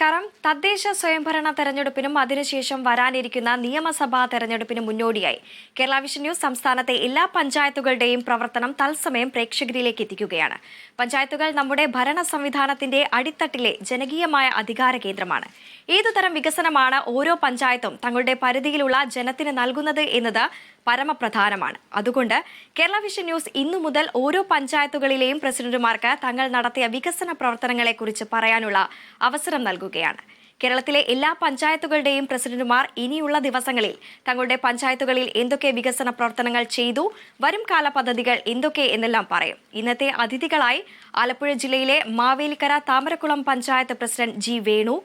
നമസ്കാരം. തദ്ദേശ സ്വയംഭരണ തെരഞ്ഞെടുപ്പിനും അതിനുശേഷം വരാനിരിക്കുന്ന നിയമസഭാ തെരഞ്ഞെടുപ്പിനും മുന്നോടിയായി. കേരള വിഷൻ ന്യൂസ് സംസ്ഥാനത്തെ എല്ലാ പഞ്ചായത്തുകളുടെയും പ്രവർത്തനം തത്സമയം പ്രേക്ഷകരിലേക്ക് എത്തിക്കുകയാണ്. പഞ്ചായത്തുകൾ നമ്മുടെ ഭരണ സംവിധാനത്തിന്റെ അടിത്തട്ടിലെ ജനകീയമായ അധികാര കേന്ദ്രമാണ്. ഏതുതരം വികസനമാണ് ഓരോ പഞ്ചായത്തും തങ്ങളുടെ പരിധിയിലുള്ള ജനത്തിന് നൽകുന്നത് എന്നത് പരമപ്രധാനമാണ്. അതുകൊണ്ട് കേരള വിഷൻ ന്യൂസ് ഇന്നു മുതൽ ഓരോ പഞ്ചായത്തുകളിലെയും പ്രസിഡന്റുമാർക്ക് തങ്ങൾ നടത്തിയ വികസന പ്രവർത്തനങ്ങളെക്കുറിച്ച് പറയാനുള്ള അവസരം നൽകുകയാണ്. കേരളത്തിലെ എല്ലാ പഞ്ചായത്തുകളുടെയും പ്രസിഡന്റുമാർ ഇനിയുള്ള ദിവസങ്ങളിൽ തങ്ങളുടെ പഞ്ചായത്തുകളിൽ എന്തൊക്കെ വികസന പ്രവർത്തനങ്ങൾ ചെയ്തു വരും കാല പദ്ധതികൾ എന്തൊക്കെ എന്നെല്ലാം പറയും. ഇന്നത്തെ അതിഥികളായി ആലപ്പുഴ ജില്ലയിലെ മാവേലിക്കര താമരക്കുളം പഞ്ചായത്ത് പ്രസിഡന്റ് ജി വേണു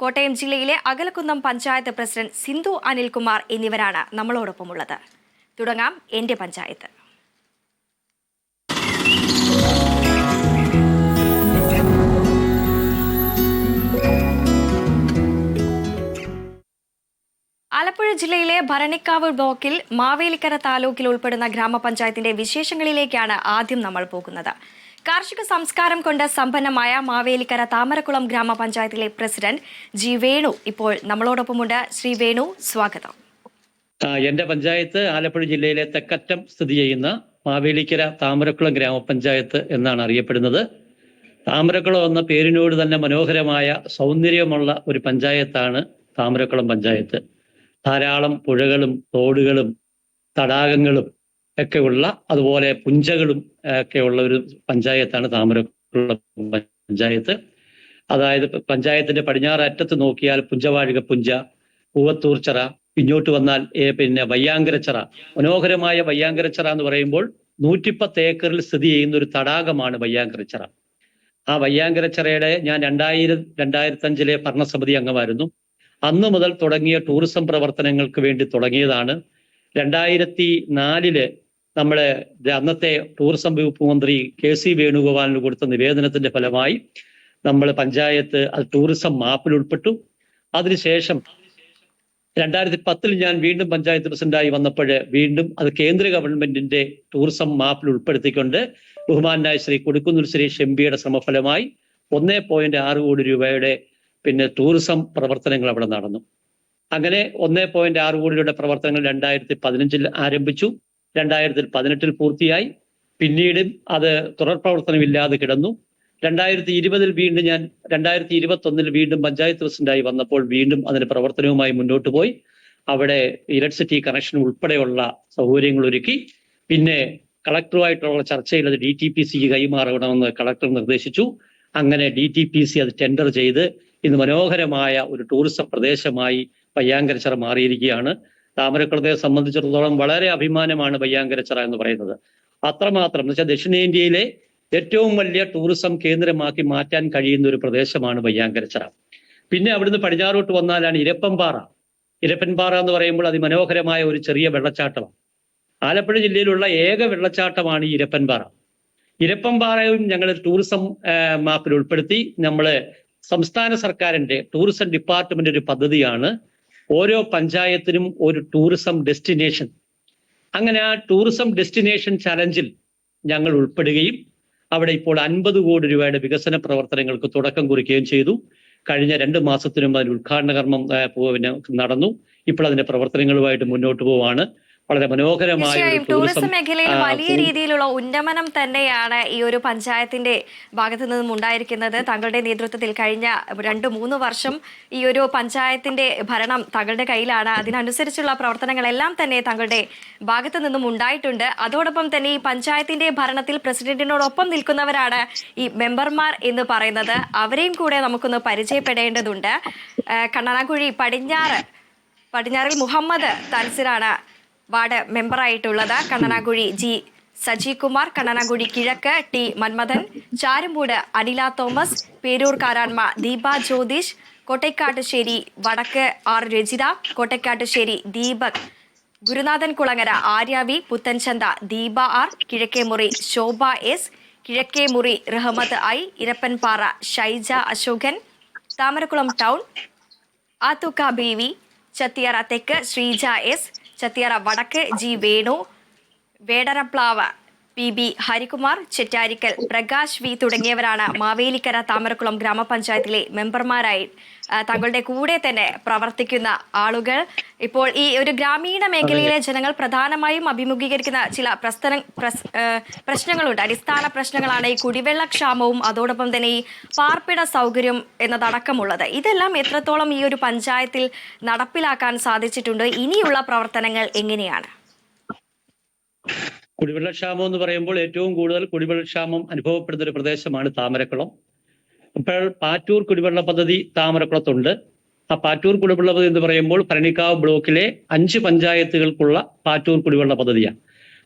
കോട്ടയം ജില്ലയിലെ അകലക്കുന്നം പഞ്ചായത്ത് പ്രസിഡന്റ് സിന്ധു അനിൽകുമാർ എന്നിവരാണ് നമ്മളോടൊപ്പമുള്ളത്. തുടങ്ങാം എന്റെ പഞ്ചായത്ത്. ആലപ്പുഴ ജില്ലയിലെ ഭരണിക്കാവ് ബ്ലോക്കിൽ മാവേലിക്കര താലൂക്കിൽ ഉൾപ്പെടുന്ന ഗ്രാമപഞ്ചായത്തിന്റെ വിശേഷങ്ങളിലേക്കാണ് ആദ്യം നമ്മൾ പോകുന്നത്. കാർഷിക സംസ്കാരം കൊണ്ട് സമ്പന്നമായ മാവേലിക്കര താമരക്കുളം ഗ്രാമപഞ്ചായത്തിലെ പ്രസിഡന്റ് ജി വേണു ഇപ്പോൾ നമ്മളോടൊപ്പമുണ്ട്. ശ്രീ വേണു സ്വാഗതം. എന്റെ പഞ്ചായത്ത് ആലപ്പുഴ ജില്ലയിലെ തെക്കറ്റം സ്ഥിതി ചെയ്യുന്ന മാവേലിക്കര താമരക്കുളം ഗ്രാമപഞ്ചായത്ത് എന്നാണ് അറിയപ്പെടുന്നത്. താമരക്കുളം എന്ന പേരിനോട് തന്നെ മനോഹരമായ സൗന്ദര്യമുള്ള ഒരു പഞ്ചായത്താണ് താമരക്കുളം പഞ്ചായത്ത്. ധാരാളം പുഴകളും തോടുകളും തടാകങ്ങളും ഒക്കെ ഉള്ള അതുപോലെ പുഞ്ചകളും ഒക്കെ ഉള്ള ഒരു പഞ്ചായത്താണ് താമരക്കുളം പഞ്ചായത്ത്. അതായത് പഞ്ചായത്തിന്റെ പടിഞ്ഞാറ് അറ്റത്ത് നോക്കിയാൽ പുഞ്ചവാഴിക പുഞ്ച പൂവത്തൂർച്ചറ പിന്നോട്ട് വന്നാൽ പിന്നെ വയ്യാങ്കരച്ചറ. മനോഹരമായ വയ്യാങ്കരച്ചറ എന്ന് പറയുമ്പോൾ നൂറ്റിപ്പത്ത് ഏക്കറിൽ സ്ഥിതി ചെയ്യുന്ന ഒരു തടാകമാണ് വയ്യാങ്കരച്ചറ. ആ വയ്യാങ്കരച്ചിറയുടെ ഞാൻ രണ്ടായിരം രണ്ടായിരത്തി അഞ്ചിലെ ഭരണസമിതി അംഗമായിരുന്നു. അന്ന് മുതൽ തുടങ്ങിയ ടൂറിസം പ്രവർത്തനങ്ങൾക്ക് വേണ്ടി തുടങ്ങിയതാണ്. രണ്ടായിരത്തി നാലിൽ നമ്മുടെ അന്നത്തെ ടൂറിസം വകുപ്പ് മന്ത്രി കെ സി വേണുഗോപാലിന് കൊടുത്ത നിവേദനത്തിന്റെ ഫലമായി നമ്മൾ പഞ്ചായത്ത് അത് ടൂറിസം മാപ്പിൽ ഉൾപ്പെട്ടു. അതിനുശേഷം രണ്ടായിരത്തി പത്തിൽ ഞാൻ വീണ്ടും പഞ്ചായത്ത് പ്രസിഡന്റായി വന്നപ്പോൾ വീണ്ടും അത് കേന്ദ്ര ഗവൺമെന്റിന്റെ ടൂറിസം മാപ്പിൽ ഉൾപ്പെടുത്തിക്കൊണ്ട് ബഹുമാനായ ശ്രീ കൊടുക്കുന്നൂർ സുരേഷ് എം പിയുടെ ശ്രമഫലമായി ഒന്നേ പോയിന്റ് ആറ് കോടി രൂപയുടെ പിന്നെ ടൂറിസം പ്രവർത്തനങ്ങൾ അവിടെ നടന്നു. അങ്ങനെ ഒന്നേ പോയിന്റ് ആറ് കോടി രൂപയുടെ പ്രവർത്തനങ്ങൾ രണ്ടായിരത്തി പതിനഞ്ചിൽ ആരംഭിച്ചു. രണ്ടായിരത്തി പതിനെട്ടിൽ പൂർത്തിയായി. പിന്നീട് അത് തുടർ പ്രവർത്തനമില്ലാതെ കിടന്നു. രണ്ടായിരത്തി ഇരുപതിൽ വീണ്ടും ഞാൻ രണ്ടായിരത്തി ഇരുപത്തി ഒന്നിൽ വീണ്ടും പഞ്ചായത്ത് പ്രസിഡന്റായി വന്നപ്പോൾ വീണ്ടും അതിന്റെ പ്രവർത്തനവുമായി മുന്നോട്ട് പോയി. അവിടെ ഇലക്ട്രിസിറ്റി കണക്ഷൻ ഉൾപ്പെടെയുള്ള സൗകര്യങ്ങൾ ഒരുക്കി. പിന്നെ കളക്ടറുമായിട്ടുള്ള ചർച്ചയിൽ അത് ഡി ടി പി സിക്ക് കൈമാറണമെന്ന് കളക്ടർ നിർദ്ദേശിച്ചു. അങ്ങനെ ഡി ടി പി സി അത് ടെൻഡർ ചെയ്ത് ഇന്ന് മനോഹരമായ ഒരു ടൂറിസം പ്രദേശമായി പയ്യാങ്കരച്ചിറ മാറിയിരിക്കുകയാണ്. താമരക്കുളത്തെ സംബന്ധിച്ചിടത്തോളം വളരെ അഭിമാനമാണ് പയ്യാങ്കരച്ചിറ എന്ന് പറയുന്നത്. അത്രമാത്രം എന്ന് വെച്ചാൽ ദക്ഷിണേന്ത്യയിലെ ഏറ്റവും വലിയ ടൂറിസം കേന്ദ്രമാക്കി മാറ്റാൻ കഴിയുന്ന ഒരു പ്രദേശമാണ് വയ്യാങ്കരച്ചറ പിന്നെ അവിടുന്ന് പടിഞ്ഞാറോട്ട് വന്നാലാണ് ഇരപ്പൻപാറ. ഇരപ്പൻപാറ എന്ന് പറയുമ്പോൾ അതിമനോഹരമായ ഒരു ചെറിയ വെള്ളച്ചാട്ടമാണ്. ആലപ്പുഴ ജില്ലയിലുള്ള ഏക വെള്ളച്ചാട്ടമാണ് ഈ ഇരപ്പൻപാറ. ഇരപ്പൻപാറയും ഞങ്ങൾ ടൂറിസം മാപ്പിൽ ഉൾപ്പെടുത്തി നമ്മൾ സംസ്ഥാന സർക്കാരിന്റെ ടൂറിസം ഡിപ്പാർട്ട്മെന്റ് ഒരു പദ്ധതിയാണ് ഓരോ പഞ്ചായത്തിനും ഒരു ടൂറിസം ഡെസ്റ്റിനേഷൻ അങ്ങനെ ആ ടൂറിസം ഡെസ്റ്റിനേഷൻ ചലഞ്ചിൽ ഞങ്ങൾ ഉൾപ്പെടുകയും അവിടെ ഇപ്പോൾ അൻപത് കോടി രൂപയുടെ വികസന പ്രവർത്തനങ്ങൾക്ക് തുടക്കം കുറിക്കുകയും ചെയ്തു. കഴിഞ്ഞ രണ്ട് മാസത്തിനും അതിന് ഉദ്ഘാടന കർമ്മം നടന്നു. ഇപ്പോൾ അതിന്റെ പ്രവർത്തനങ്ങളുമായിട്ട് മുന്നോട്ട് പോവാണ്. വളരെ മനോഹരമായ തീർച്ചയായും ടൂറിസം മേഖലയിൽ വലിയ രീതിയിലുള്ള ഉന്നമനം തന്നെയാണ് ഈ ഒരു പഞ്ചായത്തിന്റെ ഭാഗത്തു നിന്നും ഉണ്ടായിരിക്കുന്നത്. താങ്കളുടെ നേതൃത്വത്തിൽ കഴിഞ്ഞ രണ്ട് മൂന്ന് വർഷം ഈ ഒരു പഞ്ചായത്തിന്റെ ഭരണം താങ്കളുടെ കയ്യിലാണ്. അതിനനുസരിച്ചുള്ള പ്രവർത്തനങ്ങളെല്ലാം തന്നെ താങ്കളുടെ ഭാഗത്തു നിന്നും ഉണ്ടായിട്ടുണ്ട്. അതോടൊപ്പം തന്നെ ഈ പഞ്ചായത്തിന്റെ ഭരണത്തിൽ പ്രസിഡന്റിനോടൊപ്പം നിൽക്കുന്നവരാണ് ഈ മെമ്പർമാർ എന്ന് പറയുന്നത്. അവരെയും കൂടെ നമുക്കൊന്ന് പരിചയപ്പെടേണ്ടതുണ്ട്. കണ്ണനാകുഴി പടിഞ്ഞാറ് പടിഞ്ഞാറിൽ മുഹമ്മദ് തൻസിറാണ് വാർഡ് മെമ്പറായിട്ടുള്ളത് കണ്ണനാകുഴി ജി സജി കുമാർ കണ്ണനാകുഴി കിഴക്ക് ടി മന്മഥൻ ചാരുമൂട് അനില തോമസ് പേരൂർ കാരാൻമ ദീപ ജ്യോതിഷ് കോട്ടയ്ക്കാട്ടുശ്ശേരി വടക്ക് R Rajitha കോട്ടയ്ക്കാട്ടുശ്ശേരി Deepak Gurunathan Kulangara ആര്യാവി Puthenchantha Deepa R Kizhakkemuri Shobha S Kizhakkemuri Rahmath I Irappanpara Shaija Ashokan Thamarakkulam town ആത്തുക്ക Bevi Chathiyara തെക്ക് ശ്രീജ എസ് ചത്തിയറ. വടക്ക് G Venu. Vedaraplavu. P B Harikumar Chettarikkal Prakash V തുടങ്ങിയവരാണ് മാവേലിക്കര താമരക്കുളം ഗ്രാമപഞ്ചായത്തിലെ മെമ്പർമാരായി തങ്ങളുടെ കൂടെ തന്നെ പ്രവർത്തിക്കുന്ന ആളുകൾ. ഇപ്പോൾ ഈ ഒരു ഗ്രാമീണ മേഖലയിലെ ജനങ്ങൾ പ്രധാനമായും അഭിമുഖീകരിക്കുന്ന ചില പ്രശ്ന പ്രശ്നങ്ങളുണ്ട്. അടിസ്ഥാന പ്രശ്നങ്ങളാണ് ഈ കുടിവെള്ള ക്ഷാമവും അതോടൊപ്പം തന്നെ ഈ പാർപ്പിട സൗകര്യം എന്നതടക്കമുള്ളത്. ഇതെല്ലാം എത്രത്തോളം ഈ ഒരു പഞ്ചായത്തിൽ നടപ്പിലാക്കാൻ സാധിച്ചിട്ടുണ്ട്? ഇനിയുള്ള പ്രവർത്തനങ്ങൾ എങ്ങനെയാണ്? കുടിവെള്ളക്ഷാമം എന്ന് പറയുമ്പോൾ ഏറ്റവും കൂടുതൽ കുടിവെള്ളക്ഷാമം അനുഭവപ്പെടുന്ന ഒരു പ്രദേശമാണ് താമരക്കുളം. ഇപ്പോൾ പാറ്റൂർ കുടിവെള്ള പദ്ധതി താമരക്കുളത്തുണ്ട്. ആ പാറ്റൂർ കുടിവെള്ള പദ്ധതി എന്ന് പറയുമ്പോൾ ഭരണിക്കാവ് ബ്ലോക്കിലെ അഞ്ച് പഞ്ചായത്തുകൾക്കുള്ള പാറ്റൂർ കുടിവെള്ള പദ്ധതിയാണ്.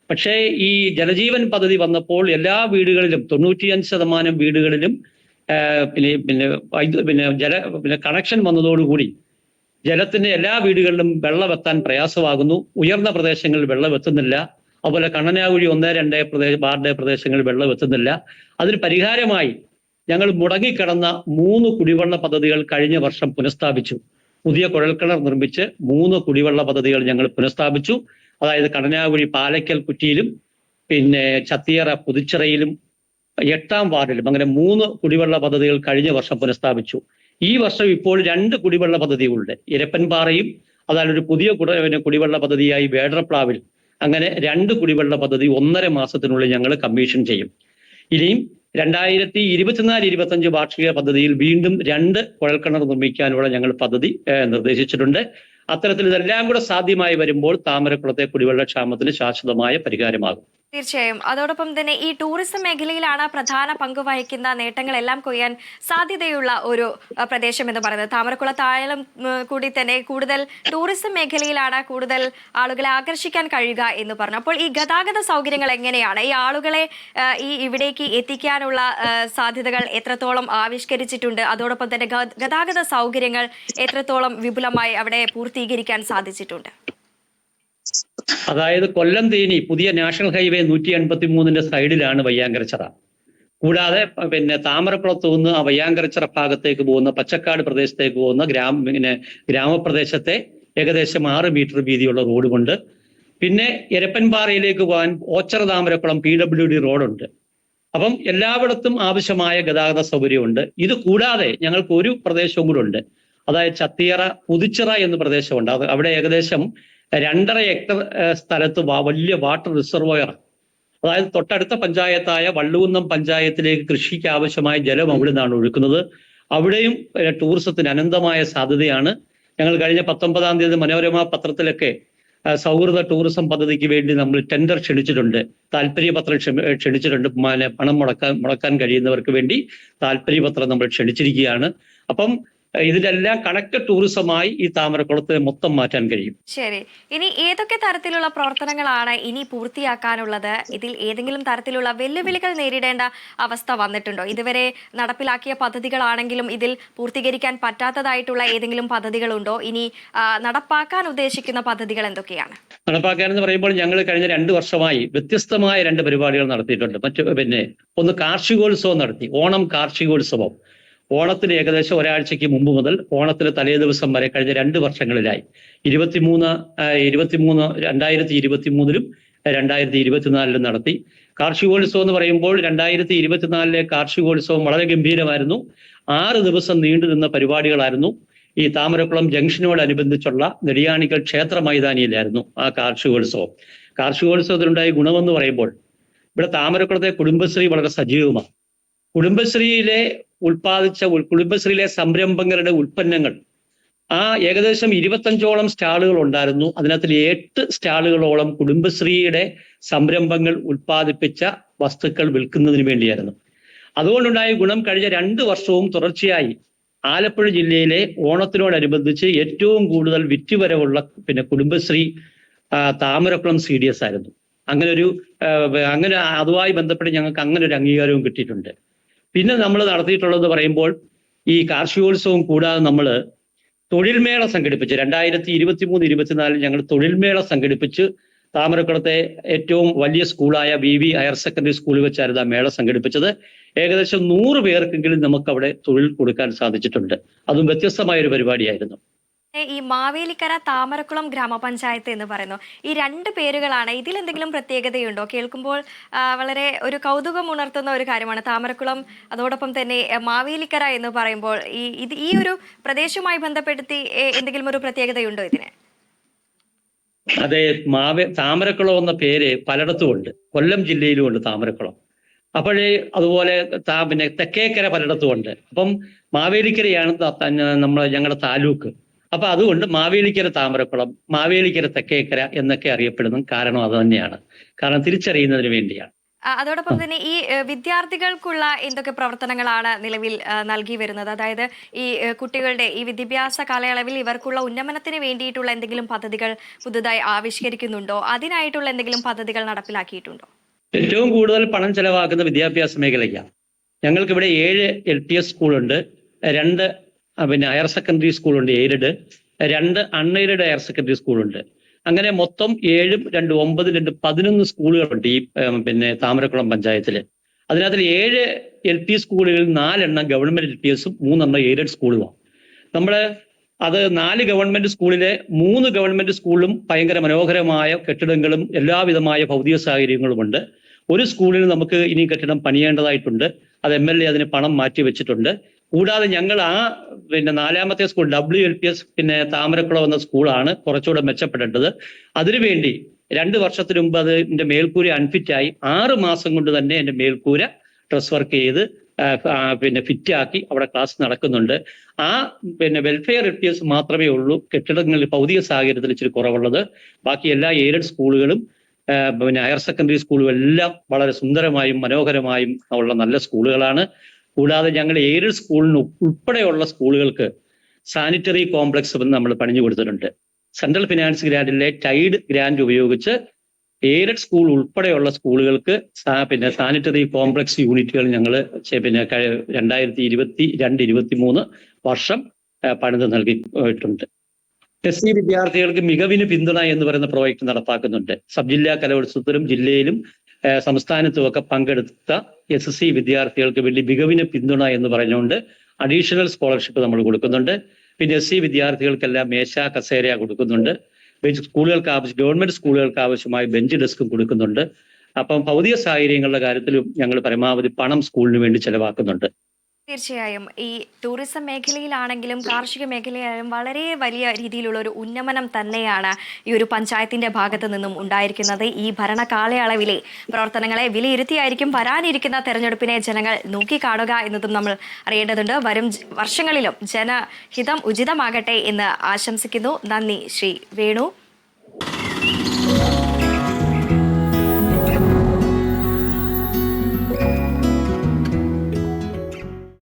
പക്ഷേ ഈ ജലജീവൻ പദ്ധതി വന്നപ്പോൾ എല്ലാ വീടുകളിലും തൊണ്ണൂറ്റിയഞ്ച് ശതമാനം വീടുകളിലും പിന്നെ പിന്നെ വൈദ്യു പിന്നെ ജല പിന്നെ കണക്ഷൻ വന്നതോടുകൂടി ജലത്തിന് എല്ലാ വീടുകളിലും വെള്ളം എത്താൻ പ്രയാസമാകുന്നു. ഉയർന്ന പ്രദേശങ്ങളിൽ വെള്ളം എത്തുന്നില്ല. അതുപോലെ കണ്ണനാകുഴി ഒന്ന് രണ്ട് പ്രദേശ വാർഡ് പ്രദേശങ്ങളിൽ വെള്ളം എത്തുന്നില്ല. അതിന് പരിഹാരമായി ഞങ്ങൾ മുടങ്ങിക്കിടന്ന മൂന്ന് കുടിവെള്ള പദ്ധതികൾ കഴിഞ്ഞ വർഷം പുനഃസ്ഥാപിച്ചു. പുതിയ കുഴൽക്കിണർ നിർമ്മിച്ച് മൂന്ന് കുടിവെള്ള പദ്ധതികൾ ഞങ്ങൾ പുനഃസ്ഥാപിച്ചു. അതായത് കടനാകുഴി പാലയ്ക്കൽ കുറ്റിയിലും പിന്നെ ചത്തിയറ പുതുച്ചിറയിലും എട്ടാം വാർഡിലും അങ്ങനെ മൂന്ന് കുടിവെള്ള പദ്ധതികൾ കഴിഞ്ഞ വർഷം പുനഃസ്ഥാപിച്ചു. ഈ വർഷം ഇപ്പോൾ രണ്ട് കുടിവെള്ള പദ്ധതികളുണ്ട്. ഇരപ്പൻപാറയും അതായത് ഒരു പുതിയ കുടിവെള്ള പദ്ധതിയായി വേടർപ്ലാവിൽ അങ്ങനെ രണ്ട് കുടിവെള്ള പദ്ധതി ഒന്നര മാസത്തിനുള്ളിൽ ഞങ്ങൾ കമ്മീഷൻ ചെയ്യും. ഇനിയും രണ്ടായിരത്തി ഇരുപത്തിനാല് ഇരുപത്തഞ്ച് വാർഷിക പദ്ധതിയിൽ വീണ്ടും രണ്ട് കുഴൽക്കിണർ നിർമ്മിക്കാനുള്ള ഞങ്ങൾ പദ്ധതി നിർദ്ദേശിച്ചിട്ടുണ്ട്. അത്തരത്തിൽ ഇതെല്ലാം കൂടെ സാധ്യമായി വരുമ്പോൾ താമരക്കുളത്തെ കുടിവെള്ള ക്ഷാമത്തിന് ശാശ്വതമായ പരിഹാരമാകും. തീർച്ചയായും. അതോടൊപ്പം തന്നെ ഈ ടൂറിസം മേഖലയിലാണ് പ്രധാന പങ്ക് വഹിക്കുന്ന നേട്ടങ്ങളെല്ലാം കൊയ്യാൻ സാധ്യതയുള്ള ഒരു പ്രദേശം എന്ന് പറയുന്നത്. താമരക്കുളത്തായാലും ഉം, കൂടി തന്നെ കൂടുതൽ ടൂറിസം മേഖലയിലാണ് കൂടുതൽ ആളുകളെ ആകർഷിക്കാൻ കഴിയുക എന്ന് പറഞ്ഞു. അപ്പോൾ ഈ ഗതാഗത സൗകര്യങ്ങൾ എങ്ങനെയാണ്? ഈ ആളുകളെ ഈ ഇവിടേക്ക് എത്തിക്കാനുള്ള സാധ്യതകൾ എത്രത്തോളം ആവിഷ്കരിച്ചിട്ടുണ്ട്? അതോടൊപ്പം തന്നെ ഗതാഗത സൗകര്യങ്ങൾ എത്രത്തോളം വിപുലമായി അവിടെ പൂർത്തീകരിക്കാൻ സാധിച്ചിട്ടുണ്ട്? അതായത് കൊല്ലം തേനി പുതിയ നാഷണൽ ഹൈവേ നൂറ്റി എൺപത്തി മൂന്നിന്റെ സൈഡിലാണ് വയ്യാങ്കരച്ചറ. കൂടാതെ പിന്നെ താമരക്കുളത്ത് നിന്ന് ആ വയ്യാങ്കരച്ചിറ ഭാഗത്തേക്ക് പോകുന്ന പച്ചക്കാട് പ്രദേശത്തേക്ക് പോകുന്ന ഗ്രാമ പിന്നെ ഗ്രാമപ്രദേശത്തെ ഏകദേശം ആറ് മീറ്റർ വീതിയുള്ള റോഡ് റോഡുമുണ്ട്. പിന്നെ എരപ്പൻപാറയിലേക്ക് പോകാൻ Ochira Thamarakulam P W D റോഡുണ്ട്. അപ്പം എല്ലായിടത്തും ആവശ്യമായ ഗതാഗത സൗകര്യമുണ്ട്. ഇത് കൂടാതെ ഞങ്ങൾക്ക് ഒരു പ്രദേശവും കൂടെ ഉണ്ട്. അതായത് ചത്തിയറ പുതുച്ചിറ എന്ന പ്രദേശമുണ്ട്. അത് അവിടെ ഏകദേശം രണ്ടര ഏക്കർ സ്ഥലത്ത് വലിയ വാട്ടർ റിസർവോയർ അതായത് തൊട്ടടുത്ത പഞ്ചായത്തായ വള്ളുകുന്നം പഞ്ചായത്തിലേക്ക് കൃഷിക്ക് ആവശ്യമായ ജലം അവിടെ നിന്നാണ് ഒഴുക്കുന്നത്. അവിടെയും ടൂറിസത്തിന് അനന്തമായ സാധ്യതയാണ്. ഞങ്ങൾ കഴിഞ്ഞ പത്തൊമ്പതാം തീയതി മനോരമ പത്രത്തിലൊക്കെ സൗഹൃദ ടൂറിസം പദ്ധതിക്ക് വേണ്ടി നമ്മൾ ടെൻഡർ ക്ഷണിച്ചിട്ടുണ്ട്. താല്പര്യപത്രം ക്ഷണിച്ചിട്ടുണ്ട്. പണം മുടക്കാൻ മുടക്കാൻ കഴിയുന്നവർക്ക് വേണ്ടി താല്പര്യപത്രം നമ്മൾ ക്ഷണിച്ചിരിക്കുകയാണ്. അപ്പം ഏഹ്, കണക്ട് ടൂറിസമായി ഈ താമരക്കുളത്തെ മൊത്തം മാറ്റാൻ കഴിയും. ശരി. ഇനി ഏതൊക്കെ തരത്തിലുള്ള പ്രവർത്തനങ്ങളാണ് ഇനി പൂർത്തിയാക്കാനുള്ളത്? ഇതിൽ ഏതെങ്കിലും തരത്തിലുള്ള വെല്ലുവിളികൾ നേരിടേണ്ട അവസ്ഥ വന്നിട്ടുണ്ടോ? ഇതുവരെ നടപ്പിലാക്കിയ പദ്ധതികളാണെങ്കിലും ഇതിൽ പൂർത്തീകരിക്കാൻ പറ്റാത്തതായിട്ടുള്ള ഏതെങ്കിലും പദ്ധതികളുണ്ടോ? ഇനി നടപ്പാക്കാൻ ഉദ്ദേശിക്കുന്ന പദ്ധതികൾ എന്തൊക്കെയാണ്? നടപ്പാക്കാൻ എന്ന് പറയുമ്പോൾ ഞങ്ങൾ കഴിഞ്ഞ രണ്ട് വർഷമായി വ്യത്യസ്തമായ രണ്ട് പരിപാടികൾ നടത്തിയിട്ടുണ്ട്. മറ്റു പിന്നെ ഒന്ന് കാർഷികോത്സവം നടത്തി. ഓണം കാർഷികോത്സവം. ഓണത്തിന് ഏകദേശം ഒരാഴ്ചയ്ക്ക് മുമ്പ് മുതൽ ഓണത്തിന് തലേ ദിവസം വരെ കഴിഞ്ഞ രണ്ട് വർഷങ്ങളിലായി. ഇരുപത്തിമൂന്ന് ഇരുപത്തിമൂന്ന് രണ്ടായിരത്തി ഇരുപത്തി മൂന്നിലും രണ്ടായിരത്തി ഇരുപത്തിനാലിലും നടത്തി. കാർഷികോത്സവം എന്ന് പറയുമ്പോൾ രണ്ടായിരത്തി ഇരുപത്തിനാലിലെ കാർഷികോത്സവം വളരെ ഗംഭീരമായിരുന്നു. ആറ് ദിവസം നീണ്ടു നിന്ന പരിപാടികളായിരുന്നു. ഈ താമരക്കുളം ജംഗ്ഷനോടനുബന്ധിച്ചുള്ള നെടിയാണിക്കൽ ക്ഷേത്ര മൈതാനിയിലായിരുന്നു ആ കാർഷികോത്സവം. കാർഷികോത്സവത്തിനുണ്ടായ ഗുണമെന്ന് പറയുമ്പോൾ ഇവിടെ താമരക്കുളത്തെ കുടുംബശ്രീ വളരെ സജീവമാണ്. കുടുംബശ്രീയിലെ ഉൽപ്പാദിച്ച ഉൽ- കുടുംബശ്രീയിലെ സംരംഭകരുടെ ഉൽപ്പന്നങ്ങൾ. ആ ഏകദേശം ഇരുപത്തഞ്ചോളം സ്റ്റാളുകൾ ഉണ്ടായിരുന്നു. അതിനകത്തിൽ എട്ട് സ്റ്റാളുകളോളം കുടുംബശ്രീയുടെ സംരംഭങ്ങൾ ഉൽപ്പാദിപ്പിച്ച വസ്തുക്കൾ വിൽക്കുന്നതിന് വേണ്ടിയായിരുന്നു. അതുകൊണ്ടുണ്ടായ ഗുണം കഴിഞ്ഞ രണ്ട് വർഷവും തുടർച്ചയായി ആലപ്പുഴ ജില്ലയിലെ ഓണത്തിനോടനുബന്ധിച്ച് ഏറ്റവും കൂടുതൽ വിറ്റുവരവുള്ള പിന്നെ Kudumbashree Thamarakkulam C D S ആയിരുന്നു. അങ്ങനെ ഒരു അങ്ങനെ അതുമായി ബന്ധപ്പെട്ട് ഞങ്ങൾക്ക് അങ്ങനെ ഒരു അംഗീകാരവും കിട്ടിയിട്ടുണ്ട്. പിന്നെ നമ്മൾ നടത്തിയിട്ടുള്ളത് പറയുമ്പോൾ ഈ കാർഷികോത്സവം കൂടാതെ നമ്മൾ തൊഴിൽമേള സംഘടിപ്പിച്ച് രണ്ടായിരത്തി ഇരുപത്തി മൂന്ന് ഇരുപത്തിനാലിൽ ഞങ്ങൾ തൊഴിൽമേള സംഘടിപ്പിച്ച് താമരക്കുളത്തെ ഏറ്റവും വലിയ സ്കൂളായ വി വി ഹയർ സെക്കൻഡറി സ്കൂളിൽ വെച്ചായിരുന്നു ആ മേള സംഘടിപ്പിച്ചത്. ഏകദേശം നൂറ് പേർക്കെങ്കിലും നമുക്ക് അവിടെ തൊഴിൽ കൊടുക്കാൻ സാധിച്ചിട്ടുണ്ട്. അതും വ്യത്യസ്തമായ ഒരു പരിപാടിയായിരുന്നു. ഈ മാവേലിക്കര താമരക്കുളം ഗ്രാമപഞ്ചായത്ത് എന്ന് പറയുന്നു. ഈ രണ്ട് പേരുകളാണ് ഇതിൽ എന്തെങ്കിലും പ്രത്യേകതയുണ്ടോ? കേൾക്കുമ്പോൾ വളരെ ഒരു കൗതുകം ഉണർത്തുന്ന ഒരു കാര്യമാണ്. താമരക്കുളം അതോടൊപ്പം തന്നെ മാവേലിക്കര എന്ന് പറയുമ്പോൾ ഈ ഇത് ഈ ഒരു പ്രദേശവുമായി ബന്ധപ്പെടുത്തി എന്തെങ്കിലും ഒരു പ്രത്യേകതയുണ്ടോ ഇതിന്? അതെ മാവേ താമരക്കുളം എന്ന പേര് പലയിടത്തും ഉണ്ട്. കൊല്ലം ജില്ലയിലും ഉണ്ട് താമരക്കുളം. അപ്പോഴേ അതുപോലെ പിന്നെ തെക്കേക്കര പലയിടത്തും ഉണ്ട്. അപ്പം മാവേലിക്കരയാണ് നമ്മളെ ഞങ്ങളുടെ താലൂക്ക്. അപ്പൊ അതുകൊണ്ട് മാവേലിക്കര താമരക്കുളം മാവേലിക്കര തെക്കേക്കര എന്നൊക്കെ അറിയപ്പെടുന്ന കാരണം അത് തന്നെയാണ്. കാരണം തിരിച്ചറിയുന്നതിന് വേണ്ടിയാണ്. അതോടൊപ്പം തന്നെ ഈ വിദ്യാർത്ഥികൾക്കുള്ള എന്തൊക്കെ പ്രവർത്തനങ്ങളാണ് നിലവിൽ നൽകി വരുന്നത്? അതായത് ഈ കുട്ടികളുടെ ഈ വിദ്യാഭ്യാസ കാലയളവിൽ ഇവർക്കുള്ള ഉന്നമനത്തിന് വേണ്ടിയിട്ടുള്ള എന്തെങ്കിലും പദ്ധതികൾ പുതുതായി ആവിഷ്കരിക്കുന്നുണ്ടോ? അതിനായിട്ടുള്ള എന്തെങ്കിലും പദ്ധതികൾ നടപ്പിലാക്കിയിട്ടുണ്ടോ? ഏറ്റവും കൂടുതൽ പണം ചെലവാക്കുന്ന വിദ്യാഭ്യാസ മേഖലയ്ക്കാണ്. ഞങ്ങൾക്ക് ഇവിടെ ഏഴ് എൽ പി എസ് സ്കൂളുണ്ട്. രണ്ട് പിന്നെ ഹയർ സെക്കൻഡറി സ്കൂളുണ്ട് എയ്ഡഡ്. രണ്ട് അൺഎയ്ഡഡ് ഹയർ സെക്കൻഡറി സ്കൂളുണ്ട് അങ്ങനെ മൊത്തം ഏഴും രണ്ട് ഒമ്പത് രണ്ട് പതിനൊന്ന് സ്കൂളുകളുണ്ട് ഈ പിന്നെ താമരക്കുളം പഞ്ചായത്തിൽ അതിനകത്തിൽ ഏഴ് എൽ പി സ്കൂളുകളിൽ നാലെണ്ണം ഗവൺമെന്റ് എൽ പി എസും മൂന്നെണ്ണം എയ്ഡഡ് സ്കൂളുമാണ് നമ്മൾ അത് നാല് ഗവൺമെന്റ് സ്കൂളിലെ മൂന്ന് ഗവൺമെന്റ് സ്കൂളിലും ഭയങ്കര മനോഹരമായ കെട്ടിടങ്ങളും എല്ലാവിധമായ ഭൗതിക സാഹചര്യങ്ങളുമുണ്ട് ഒരു സ്കൂളിൽ നമുക്ക് ഇനി കെട്ടിടം പണിയേണ്ടതായിട്ടുണ്ട്. അത് എം എൽ എ അതിന് പണം മാറ്റി വെച്ചിട്ടുണ്ട് കൂടാതെ ഞങ്ങൾ ആ പിന്നെ നാലാമത്തെ school W L P S പിന്നെ താമരക്കുളം എന്ന സ്കൂളാണ് കുറച്ചുകൂടെ മെച്ചപ്പെടേണ്ടത്. അതിനുവേണ്ടി രണ്ട് വർഷത്തിന് മുമ്പ് അതിന്റെ മേൽക്കൂര അൺഫിറ്റായി ആറ് മാസം കൊണ്ട് തന്നെ എന്റെ മേൽക്കൂര ഡ്രസ് വർക്ക് ചെയ്ത് പിന്നെ ഫിറ്റ് ആക്കി അവിടെ ക്ലാസ് നടക്കുന്നുണ്ട്. ആ പിന്നെ വെൽഫെയർ എസ് മാത്രമേ ഉള്ളൂ. കെട്ടിടങ്ങളിൽ ഭൗതിക സാഹചര്യത്തിൽ ഇച്ചിരി കുറവുള്ളത്. ബാക്കി എല്ലാ എയ്ഡഡ് സ്കൂളുകളും പിന്നെ ഹയർ സെക്കൻഡറി സ്കൂളും എല്ലാം വളരെ സുന്ദരമായും മനോഹരമായും ഉള്ള നല്ല സ്കൂളുകളാണ്. കൂടാതെ ഞങ്ങൾ എയ്ഡഡ് സ്കൂളിന് ഉൾപ്പെടെയുള്ള സ്കൂളുകൾക്ക് സാനിറ്ററി കോംപ്ലക്സ് നമ്മൾ പണിഞ്ഞു കൊടുത്തിട്ടുണ്ട്. സെൻട്രൽ ഫിനാൻസ് ഗ്രാൻഡിലെ ടൈഡ് ഗ്രാൻഡ് ഉപയോഗിച്ച് എയ്ഡഡ് സ്കൂൾ ഉൾപ്പെടെയുള്ള സ്കൂളുകൾക്ക് പിന്നെ സാനിറ്ററി കോംപ്ലക്സ് യൂണിറ്റുകൾ ഞങ്ങൾ പിന്നെ രണ്ടായിരത്തി ഇരുപത്തി രണ്ട് ഇരുപത്തി മൂന്ന് വർഷം പണിത് നൽകിയിട്ടുണ്ട്. എസ് സി വിദ്യാർത്ഥികൾക്ക് മികവിന് പിന്തുണ എന്ന് പറയുന്ന പ്രോജക്റ്റ് നടപ്പാക്കുന്നുണ്ട്. സബ് ജില്ലാ കലോത്സവത്തിലും ജില്ലയിലും ആ, സംസ്ഥാനത്തും ഒക്കെ പങ്കെടുത്ത എസ് എസ് സി വിദ്യാർത്ഥികൾക്ക് വേണ്ടി മികവിന് പിന്തുണ എന്ന് പറഞ്ഞുകൊണ്ട് അഡീഷണൽ സ്കോളർഷിപ്പ് നമ്മൾ കൊടുക്കുന്നുണ്ട്. പിന്നെ എസ് സി വിദ്യാർത്ഥികൾക്കെല്ലാം മേശ കസേര കൊടുക്കുന്നുണ്ട്. ബെഞ്ച് സ്കൂളുകൾക്ക് ആവശ്യം ഗവൺമെന്റ് സ്കൂളുകൾക്ക് ആവശ്യമായ ബെഞ്ച് ഡെസ്കും കൊടുക്കുന്നുണ്ട്. അപ്പം ഭൗതിക സാഹചര്യങ്ങളുടെ കാര്യത്തിലും ഞങ്ങൾ പരമാവധി പണം സ്കൂളിന് വേണ്ടി ചെലവാക്കുന്നുണ്ട്. തീർച്ചയായും ഈ ടൂറിസം മേഖലയിലാണെങ്കിലും കാർഷിക മേഖലയിലായാലും വളരെ വലിയ രീതിയിലുള്ള ഒരു ഉന്നമനം തന്നെയാണ് ഈ ഒരു പഞ്ചായത്തിന്റെ ഭാഗത്ത് നിന്നും ഉണ്ടായിരിക്കുന്നത്. ഈ ഭരണ കാലയളവിലെ പ്രവർത്തനങ്ങളെ വിലയിരുത്തിയായിരിക്കും വരാനിരിക്കുന്ന തെരഞ്ഞെടുപ്പിനെ ജനങ്ങൾ നോക്കിക്കാണുക എന്നതും നമ്മൾ അറിയേണ്ടതുണ്ട്. വരും വർഷങ്ങളിലും ജനഹിതം ഉചിതമാകട്ടെ എന്ന് ആശംസിക്കുന്നു. നന്ദി. ശ്രീ വേണു.